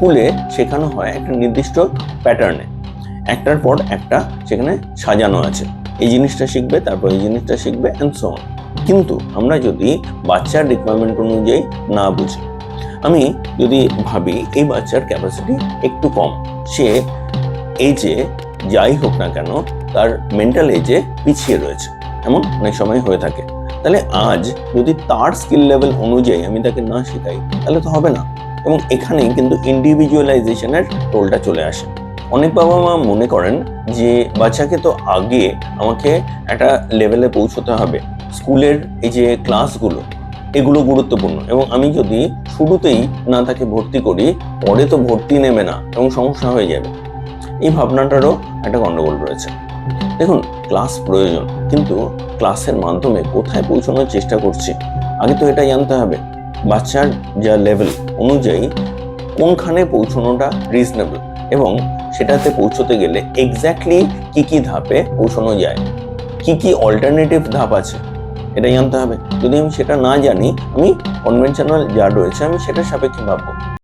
স্কুলে শেখানো হয় একটা নির্দিষ্ট প্যাটার্নে একটার পর একটা সেখানে সাজানো আছে। এই জিনিসটা শিখবে, তারপর এই জিনিসটা শিখবে অ্যান্ড সো কিন্তু আমরা যদি বাচ্চার রিকোয়ারমেন্ট অনুযায়ী না বুঝি, আমি যদি ভাবি এই বাচ্চার ক্যাপাসিটি একটু কম, সে এজে যাই হোক না কেন তার মেন্টাল এজে পিছিয়ে রয়েছে। এমন অনেক সময় হয়ে থাকে। তাহলে আজ যদি তার স্কিল লেভেল অনুযায়ী আমি তাকে না শেখাই, তাহলে তো হবে না। এবং এখানেই কিন্তু ইন্ডিভিজুয়ালাইজেশনের রোলটা চলে আসে। অনেক বাবা মা মনে করেন যে, বাচ্চাকে তো আগে আমাকে একটা লেভেলে পৌঁছতে হবে। স্কুলের এই যে ক্লাসগুলো এগুলো গুরুত্বপূর্ণ। এবং আমি যদি শুরুতেই না তাকে ভর্তি করি, পরে তো ভর্তি নেবে না এবং সমস্যা হয়ে যাবে। এই ভাবনাটারও একটা গণ্ডগোল রয়েছে। দেখুন ক্লাস প্রয়োজন, কিন্তু ক্লাসের মাধ্যমে কোথায় পৌঁছানোর চেষ্টা করছি? আগে তো এটা জানতে হবে। বাচ্চার যা লেভেল অনুযায়ী কোনখানে পৌঁছানোটা রিজনেবল এবং সেটাতে পৌঁছতে গেলে এক্স্যাক্টলি কি কি ধাপে পৌঁছানো যায়, কি কি অল্টারনেটিভ ধাপ আছে, এটাই জানতে হবে। যদি আমি সেটা না জানি, আমি কনভেনশনাল যা রয়েছে আমি সেটার সাপেক্ষে ভাববো।